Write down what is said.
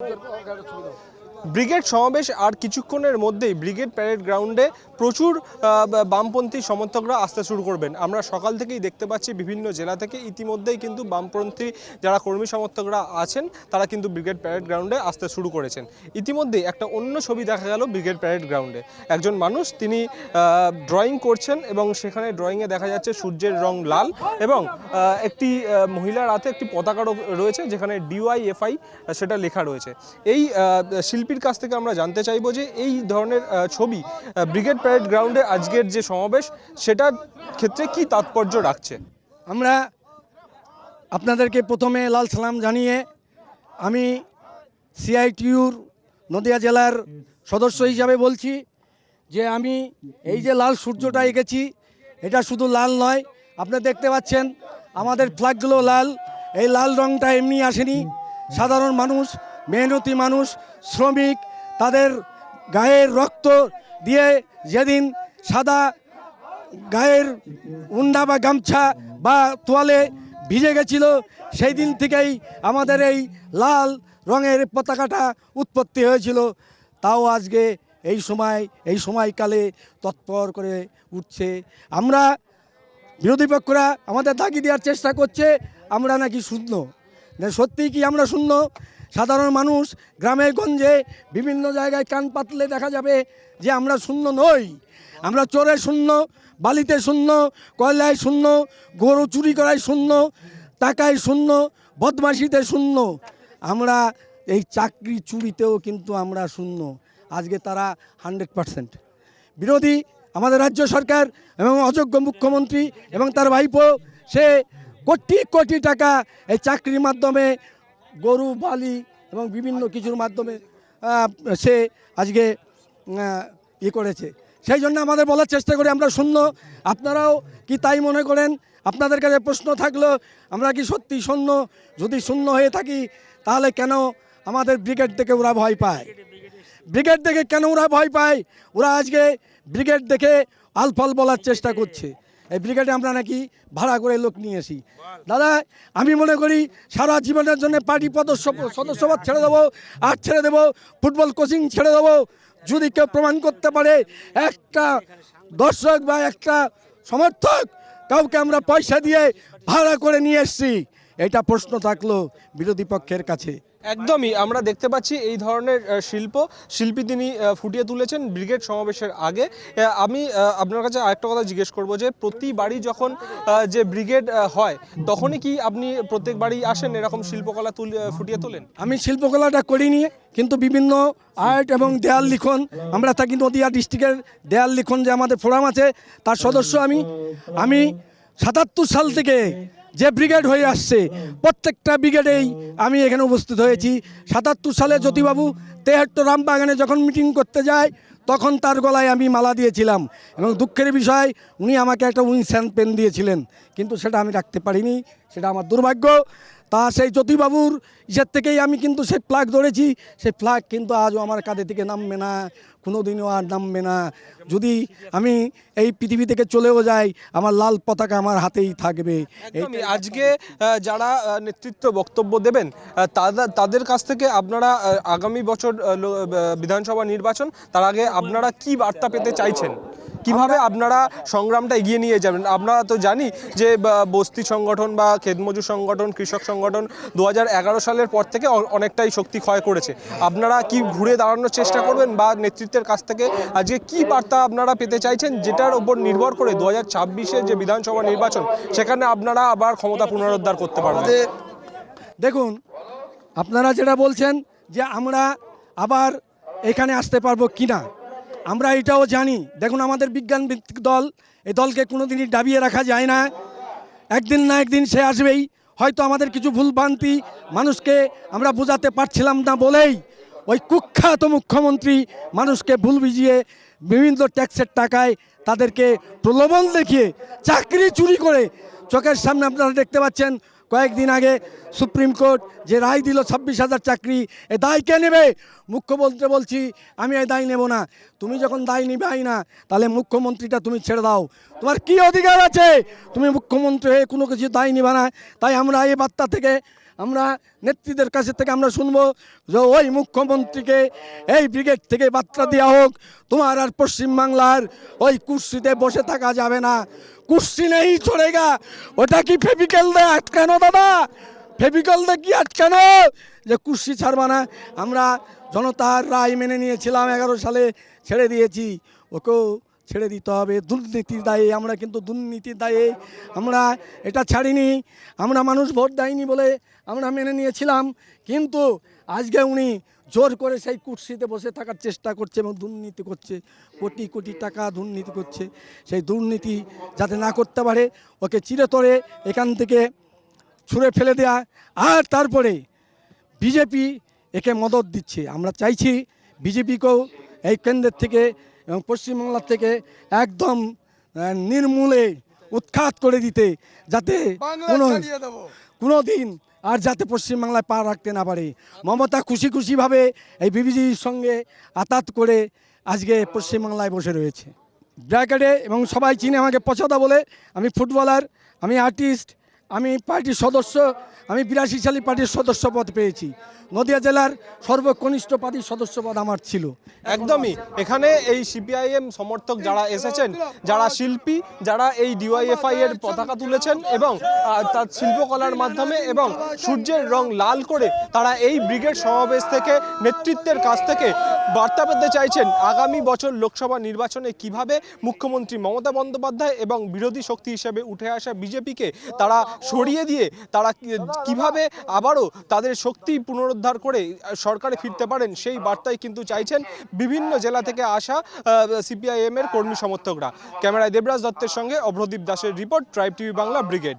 ছবি দাও। ব্রিগেড সমাবেশ আর কিছুক্ষণের মধ্যেই ব্রিগেড প্যারেড গ্রাউন্ডে প্রচুর বামপন্থী সমর্থকরা আসতে শুরু করবেন। আমরা সকাল থেকেই দেখতে পাচ্ছি বিভিন্ন জেলা থেকে ইতিমধ্যেই কিন্তু বামপন্থী যারা কর্মী সমর্থকরা আছেন তারা কিন্তু ব্রিগেড প্যারেড গ্রাউন্ডে আসতে শুরু করেছেন। ইতিমধ্যেই একটা অন্য ছবি দেখা গেল ব্রিগেড প্যারেড গ্রাউন্ডে। একজন মানুষ তিনি ড্রয়িং করছেন এবং সেখানে ড্রয়িংয়ে দেখা যাচ্ছে সূর্যের রং লাল এবং একটি মহিলার হাতে একটি পতাকা রয়েছে যেখানে ডিওয়াইএফআই সেটা লেখা রয়েছে। এই আহ, শিল্পীর কাছ থেকে আমরা জানতে চাইব যে এই ধরনের ছবি ব্রিগেড প্যারেড গ্রাউন্ডে আজকের যে সমাবেশ, সেটার ক্ষেত্রে কি তাৎপর্য রাখছে? আমরা আপনাদেরকে প্রথমে লাল সালাম জানিয়ে আমি সিআইটিউর নদিয়া জেলার সদস্য হিসাবে বলছি যে আমি এই যে লাল সূর্যটা এঁকেছি, এটা শুধু লাল নয় আপনি দেখতে পাচ্ছেন আমাদের ফ্ল্যাগগুলো লাল, এই লাল রংটা এমনি আসেনি। সাধারণ মানুষ মেহনতি মানুষ, শ্রমিক, তাদের গায়ের রক্ত দিয়ে যেদিন সাদা গায়ের উন্ডা বা গামছা বা তোয়ালে ভিজে গেছিল, সেই দিন থেকেই আমাদের এই লাল রঙের পতাকাটা উৎপত্তি হয়েছিল। তাও আজকে এই সময়, এই সময়কালে তৎপর করে উঠছে। আমরা বিরোধী পক্ষরা আমাদের দাগি দেওয়ার চেষ্টা করছে, আমরা নাকি শূন্য সত্যিই কি আমরা শূন্য? সাধারণ মানুষ গ্রামে গঞ্জে বিভিন্ন জায়গায় কান পাতলে দেখা যাবে যে আমরা শূন্য নই। আমরা চোরে শূন্য, বালিতে শূন্য, কয়লায় শূন্য, গরু চুরি করায় শূন্য, টাকায় শূন্য, বদমাশিতে শূন্য। আমরা এই চাকরি চুরিতেও কিন্তু আমরা শূন্য। আজকে তারা হান্ড্রেড পারসেন্ট। বিরোধী আমাদের রাজ্য সরকার এবং অযোগ্য মুখ্যমন্ত্রী এবং তার ভাইপো, সে কোটি কোটি টাকা এই চাকরির মাধ্যমে গরু, বালি এবং বিভিন্ন কিছুর মাধ্যমে সে আজকে ই করেছে। সেই জন্য আমাদের বলার চেষ্টা করি, আমরা শূন্য। আপনারাও কি তাই মনে করেন? আপনাদের কাছে প্রশ্ন থাকল, আমরা কি সত্যি শূন্য? যদি শূন্য হয়ে থাকি, তাহলে কেন আমাদের ব্রিগেড থেকে ওরা ভয় পায়? ব্রিগেড দেখে কেন ওরা ভয় পায়? ওরা আজকে ব্রিগেড দেখে আলফাল বলার চেষ্টা করছে। এই ব্রিগেডে আমরা নাকি ভাড়া করে লোক নিয়ে আসি। দাদা, আমি মনে করি সারা জীবনের জন্য পার্টি পদস্য সদস্যপদ ছেড়ে দেবো, আর ছেড়ে দেবো, ফুটবল কোচিং ছেড়ে দেবো। যদি কেউ প্রমাণ করতে পারে, একটা দর্শক বা একটা সমর্থক কাউকে আমরা পয়সা দিয়ে ভাড়া করে নিয়ে এসছি। এটা প্রশ্ন থাকল বিরোধী পক্ষের কাছে। একদমই, আমরা দেখতে পাচ্ছি এই ধরনের শিল্প। শিল্পী তিনি ফুটিয়ে তুলেছেন ব্রিগেড সমাবেশের আগে। আমি আপনার কাছে আরেকটা কথা জিজ্ঞেস করব যে, প্রতিবারই যখন যে ব্রিগেড হয়, তখনই কি আপনি প্রত্যেকবারই আসেন এরকম শিল্পকলা তুল ফুটিয়ে তোলেন? আমি শিল্পকলাটা করিনি, কিন্তু বিভিন্ন আর্ট এবং দেয়াল লিখন, আমরা থাকি নদিয়া ডিস্ট্রিক্টের দেয়াল লিখন যে আমাদের ফোরাম আছে, তার সদস্য আমি। আমি সাতাত্তর সাল থেকে যে ব্রিগেড হয়ে আসছে, প্রত্যেকটা ব্রিগেডেই আমি এখানে উপস্থিত হয়েছি। সাতাত্তর সালে জ্যোতিবাবু তেহাট্ট রামবাগানে যখন মিটিং করতে যায়, তখন তার গলায় আমি মালা দিয়েছিলাম এবং দুঃখের বিষয়, উনি আমাকে একটা উইনস্যান পেন দিয়েছিলেন। কিন্তু সেটা আমি রাখতে পারিনি, সেটা আমার দুর্ভাগ্য। তা সেই জ্যোতিবাবুর ইসের থেকেই আমি কিন্তু সেই ফ্ল্যাগ ধরেছি। সেই ফ্ল্যাগ কিন্তু আজও আমার কাঁধে থেকে নামবে না কোনো দিনও আর নামবে না। যদি আমি এই পৃথিবী থেকে চলেও যাই আমার লাল পতাকা আমার হাতেই থাকবে। আজকে যারা নেতৃত্ব বক্তব্য দেবেন তাদের তাদের কাছ থেকে আপনারা আগামী বছর বিধানসভা নির্বাচন তার আগে আপনারা কি বার্তা পেতে চাইছেন? কীভাবে আপনারা সংগ্রামটা এগিয়ে নিয়ে যাবেন? আমরা তো জানি যে বস্তি সংগঠন বা খেতমজুর সংগঠন, কৃষক সংগঠন দু হাজার এগারো সালের পর থেকে অনেকটাই শক্তি ক্ষয় করেছে। আপনারা কি ঘুরে দাঁড়ানোর চেষ্টা করবেন বা নেতৃত্বের কাছ থেকে আজকে কি বার্তা আপনারা পেতে চাইছেন যেটার উপর নির্ভর করে দু হাজার ছাব্বিশের যে বিধানসভা নির্বাচন, সেখানে আপনারা আবার ক্ষমতা পুনরুদ্ধার করতে পারবেন? দেখুন, আপনারা যেটা বলছেন যে আমরা আবার এখানে আসতে পারব কি না আমরা এটাও জানি। দেখুন, আমাদের বিজ্ঞান ভিত্তিক দল, এই দলকে কোনো দিনই দাবিয়ে রাখা যায় না। একদিন না একদিন সে আসবেই। হয়তো আমাদের কিছু ভুলভ্রান্তি মানুষকে আমরা বোঝাতে পারছিলাম না বলেই ওই কুখ্যাত মুখ্যমন্ত্রী মানুষকে ভুল বুঝিয়ে বিভিন্ন ট্যাক্সের টাকায় তাদেরকে প্রলোভন দেখিয়ে চাকরি চুরি করে চোখের সামনে আপনারা দেখতে পাচ্ছেন কয়েকদিন আগে সুপ্রিম কোর্ট যে রায় দিল ছাব্বিশ হাজার চাকরি, এ দায় কে নেবে? মুখ্যমন্ত্রী বলছি, আমি এই দায় নেব না। তুমি যখন দায় নিবে না, তাহলে মুখ্যমন্ত্রীটা তুমি ছেড়ে দাও। তোমার কি অধিকার আছে? তুমি মুখ্যমন্ত্রী হয়ে কোনো কিছু দায় নিবে না। তাই আমরা এই বার্তা থেকে আমরা নেত্রীদের কাছে থেকে আমরা শুনব যে ওই মুখ্যমন্ত্রীকে এই ব্রিগেড থেকে বার্তা দেওয়া হোক। তোমার আর পশ্চিমবাংলার ওই কুর্সিতে বসে থাকা যাবে না। কুর্সি নেই চড়েগা ওটা কি ফেবিকেল দেয় আটকানো দাদা? ফেবিকল দিয়ে কি আটকানো? যে কুর্সি ছাড়বা না। আমরা জনতার রায় মেনে নিয়েছিলাম, এগারো সালে ছেড়ে দিয়েছি। ওকেও ছেড়ে দিতে হবে। দুর্নীতির দায়ে আমরা কিন্তু দুর্নীতির দায়ে আমরা এটা ছাড়িনি। আমরা মানুষ ভোট দেয়নি বলে আমরা মেনে নিয়েছিলাম। কিন্তু আজকে উনি জোর করে সেই কুর্সিতে বসে থাকার চেষ্টা করছে এবং দুর্নীতি করছে। কোটি কোটি টাকা দুর্নীতি করছে। সেই দুর্নীতি যাতে না করতে পারে, ওকে চিরতরে এখান থেকে ছুঁড়ে ফেলে দেয়া। আর তারপরে বিজেপি একে মদত দিচ্ছে। আমরা চাইছি বিজেপিকেও এই কেন্দ্রের থেকে এবং পশ্চিমবাংলার থেকে একদম নির্মূলে উৎখাত করে দিতে যাতে কোনো কোনো দিন আর যাতে পশ্চিমবাংলায় পা রাখতে না পারে। মমতা খুশি খুশিভাবে এই বিবিজির সঙ্গে আতাত করে আজকে পশ্চিমবাংলায় বসে রয়েছে। ব্র্যাকেটে এবং সবাই চিনে আমাকে পছন্দ বলে আমি ফুটবলার আমি আর্টিস্ট আমি পার্টির সদস্য আমি বিরাশি সালে পার্টির সদস্য পদ পেয়েছি। নদিয়া জেলার সর্বকনিষ্ঠ পার্টির সদস্য পদ আমার ছিল। একদমই। এখানে এই সিপিআইএম সমর্থক যারা এসেছেন যারা শিল্পী যারা এই ডিওয়াইএফআই এর পতাকা তুলেছেন এবং তার শিল্পকলার মাধ্যমে এবং সূর্যের রং লাল করে তারা এই ব্রিগেড সমাবেশ থেকে নেতৃত্বের কাছ থেকে বার্তা পেতে চাইছেন আগামী বছর লোকসভা নির্বাচনে কীভাবে মুখ্যমন্ত্রী মমতা বন্দ্যোপাধ্যায় এবং বিরোধী শক্তি হিসেবে উঠে আসা বিজেপিকে তারা সরিয়ে দিয়ে তারা কীভাবে আবারও তাদের শক্তি পুনরুদ্ধার করে সরকারে ফিরতে পারেন সেই বার্তাই কিন্তু চাইছেন বিভিন্ন জেলা থেকে আসা সিপিআইএম এর কর্মী সমর্থকরা। ক্যামেরায় দেবরাজ দত্তের সঙ্গে অভ্রদীপ দাসের report, tribe TV Bangla brigade.